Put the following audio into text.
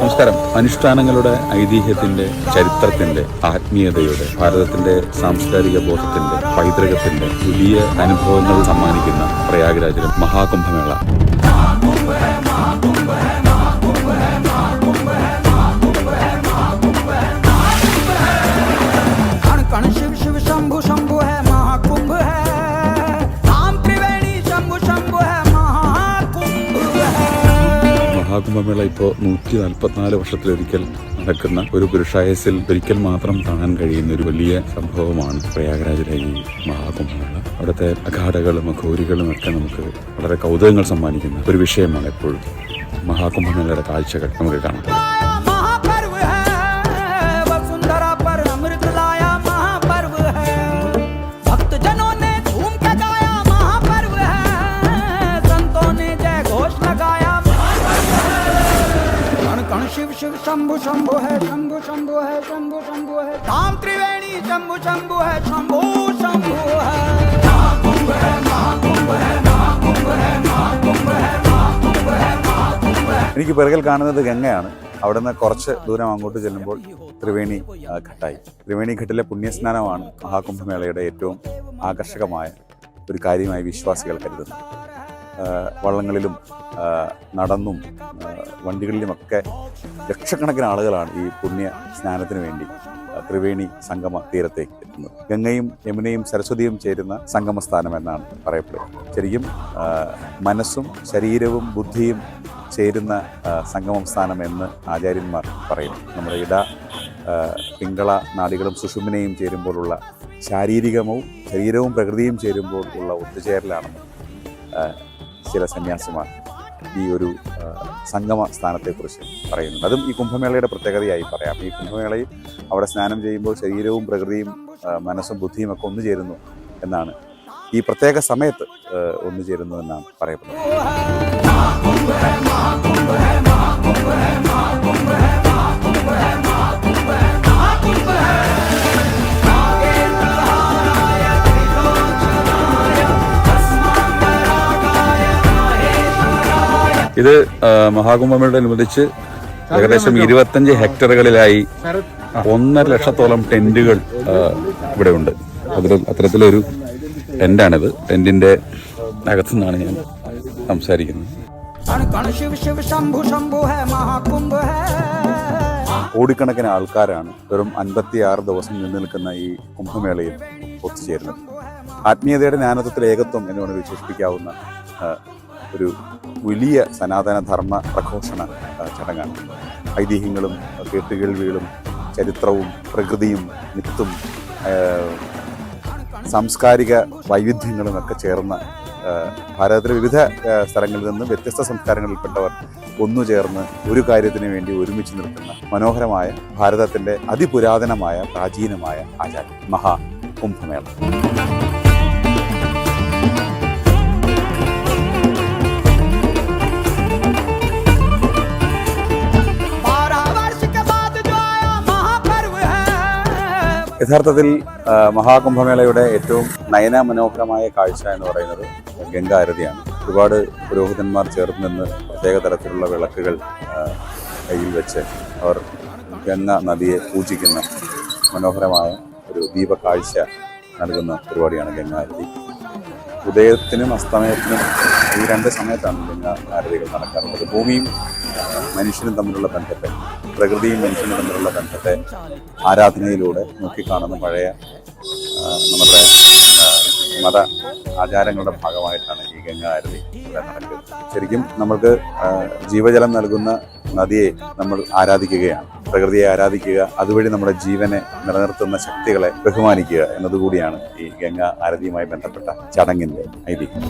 നമസ്കാരം. അനുഷ്ഠാനങ്ങളുടെ ഐതിഹ്യത്തിന്റെ ചരിത്രത്തിന്റെ ആത്മീയതയുടെ ഭാരതത്തിന്റെ സാംസ്കാരിക ബോധത്തിന്റെ പൈതൃകത്തിന്റെ പുതിയ അനുഭവങ്ങൾ സമ്മാനിക്കുന്ന പ്രയാഗ്രാജിലെ മഹാകുംഭമേള. മഹാകുംഭമേള ഇപ്പോൾ നൂറ്റി നാൽപ്പത്തിനാല് വർഷത്തിലൊരിക്കൽ നടക്കുന്ന ഒരു പുരുഷായസിൽ ഒരിക്കൽ മാത്രം കാണാൻ കഴിയുന്ന ഒരു വലിയ സംഭവമാണ് പ്രയാഗരാജിലെ ഈ മഹാകുംഭമേള. അവിടുത്തെ അഘാടകളും അഘോരികളും ഒക്കെ നമുക്ക് വളരെ കൗതുകങ്ങൾ സമ്മാനിക്കുന്ന ഒരു വിഷയമാണ് എപ്പോഴും മഹാകുംഭമേളയുടെ കാഴ്ചകൾ നമുക്ക് കാണാം शिव शिव शंभु शंभु है शंभु शंभु है शंभु शंभु है धाम त्रिवेणी शंभु शंभु है शंभु शंभु है എനിക്ക് പിറകിൽ കാണുന്നത് ഗംഗയാണ് അവിടുന്ന് കുറച്ച് ദൂരം അങ്ങോട്ട് ചെല്ലുമ്പോൾ ത്രിവേണി ആ, ഘട്ടായി ത്രിവേണി ഘട്ടിലെ പുണ്യസ്നാനമാണ് മഹാകുംഭമേളയുടെ ഏറ്റവും ആകർഷകമായ ഒരു കാര്യമായി വിശ്വാസികൾ കരുതുന്നു ആ, വള്ളങ്ങളിലും നടന്നും വണ്ടികളിലുമൊക്കെ ലക്ഷക്കണക്കിന് ആളുകളാണ് ഈ പുണ്യ സ്നാനത്തിന് വേണ്ടി ത്രിവേണി സംഗമ തീരത്തേക്ക് എത്തുന്നത്. ഗംഗയും യമുനയും സരസ്വതിയും ചേരുന്ന സംഗമസ്ഥാനം എന്നാണ് പറയപ്പെടുന്നത് ശരിക്കും മനസ്സും ശരീരവും ബുദ്ധിയും ചേരുന്ന സംഗമം സ്ഥാനം എന്ന് ആചാര്യന്മാർ പറയുന്നു നമ്മുടെ ഇട പിങ്കള നാടികളും സുഷുമിനെയും ചേരുമ്പോഴുള്ള ശാരീരികവും ശരീരവും പ്രകൃതിയും ചേരുമ്പോൾ ഉള്ള ഒത്തുചേരലാണെന്ന് ചില സന്യാസിമാർ ഈ ഒരു സംഗമ സ്ഥാനത്തെക്കുറിച്ച് പറയുന്നുണ്ട്. അതും ഈ കുംഭമേളയുടെ പ്രത്യേകതയായി പറയാം. ഈ കുംഭമേളയിൽ അവിടെ സ്നാനം ചെയ്യുമ്പോൾ ശരീരവും പ്രകൃതിയും മനസ്സും ബുദ്ധിയും ഒക്കെ ഒന്നു ചേരുന്നു എന്നാണ്. ഈ പ്രത്യേക സമയത്ത് ഒന്നു ചേരുന്നു എന്നാണ് പറയപ്പെടുന്നത്. ഇത് മഹാകുംഭമേളയോടനുബന്ധിച്ച് ഏകദേശം ഇരുപത്തഞ്ച് ഹെക്ടറുകളിലായി ഒന്നര ലക്ഷത്തോളം ടെന്റുകൾ ഇവിടെ ഉണ്ട് അത്തരത്തിലൊരു ടെന്റാണിത്. ടെന്റിന്റെ അകത്തു നിന്നാണ് ഞാൻ സംസാരിക്കുന്നത്. കോടിക്കണക്കിന് ആൾക്കാരാണ് വെറും അൻപത്തിയാറ് ദിവസം നിന്നു നിൽക്കുന്ന ഈ കുംഭമേളയിൽ ഒത്തുചേരുന്നത്. ആത്മീയതയുടെ ജ്ഞാനത്വത്തിൽ ഏകത്വം എന്നുകൊണ്ട് വിശേഷിപ്പിക്കാവുന്ന ഒരു വലിയ സനാതന ധർമ്മ പ്രഘോഷണ ചടങ്ങാണ്. ഐതിഹ്യങ്ങളും കേട്ടുകേൾവികളും ചരിത്രവും പ്രകൃതിയും മിത്തും സാംസ്കാരിക വൈവിധ്യങ്ങളും ഒക്കെ ചേർന്ന ഭാരതത്തിലെ വിവിധ സ്ഥലങ്ങളിൽ നിന്ന് വ്യത്യസ്ത സംസ്കാരങ്ങളിൽപ്പെട്ടവർ ഒന്നു ചേർന്ന് ഒരു കാര്യത്തിന് വേണ്ടി ഒരുമിച്ച് നിൽക്കുന്ന മനോഹരമായ ഭാരതത്തിന്റെ അതിപുരാതനമായ പ്രാചീനമായ ആചാരം മഹാ കുംഭമേള യഥാർത്ഥത്തിൽ മഹാകുംഭമേളയുടെ ഏറ്റവും നയന മനോഹരമായ കാഴ്ച എന്ന് പറയുന്നത് ഗംഗാ ആരതിയാണ്. ഒരുപാട് പുരോഹിതന്മാർ ചേർന്ന് നിന്ന് പ്രത്യേക തരത്തിലുള്ള വിളക്കുകൾ കയ്യിൽ വെച്ച് അവർ ഗംഗ നദിയെ പൂജിക്കുന്ന മനോഹരമായ ഒരു ദീപക്കാഴ്ച നൽകുന്ന പരിപാടിയാണ് ഗംഗാ ആരതി. ഉദയത്തിനും അസ്തമയത്തിനും ഈ രണ്ട് സമയത്താണ് ഗംഗാ ആരതികൾ നടക്കാറുള്ളത്. ഭൂമിയും മനുഷ്യനും തമ്മിലുള്ള ബന്ധത്തെ പ്രകൃതിയും മനുഷ്യനും തമ്മിലുള്ള ബന്ധത്തെ ആരാധനയിലൂടെ നോക്കിക്കാണുന്ന പഴയ നമ്മുടെ മത ആചാരങ്ങളുടെ ഭാഗമായിട്ടാണ് ഈ ഗംഗാ ആരതി ഇവിടെ നടക്കുന്നത്. ശരിക്കും നമ്മൾക്ക് ജീവജലം നൽകുന്ന നദിയെ നമ്മൾ ആരാധിക്കുകയാണ്. പ്രകൃതിയെ ആരാധിക്കുക അതുവഴി നമ്മുടെ ജീവനെ നിലനിർത്തുന്ന ശക്തികളെ ബഹുമാനിക്കുക എന്നതുകൂടിയാണ് ഈ ഗംഗാ ആരതിയുമായി ബന്ധപ്പെട്ട ചടങ്ങിന്റെ ഐതിഹ്യം.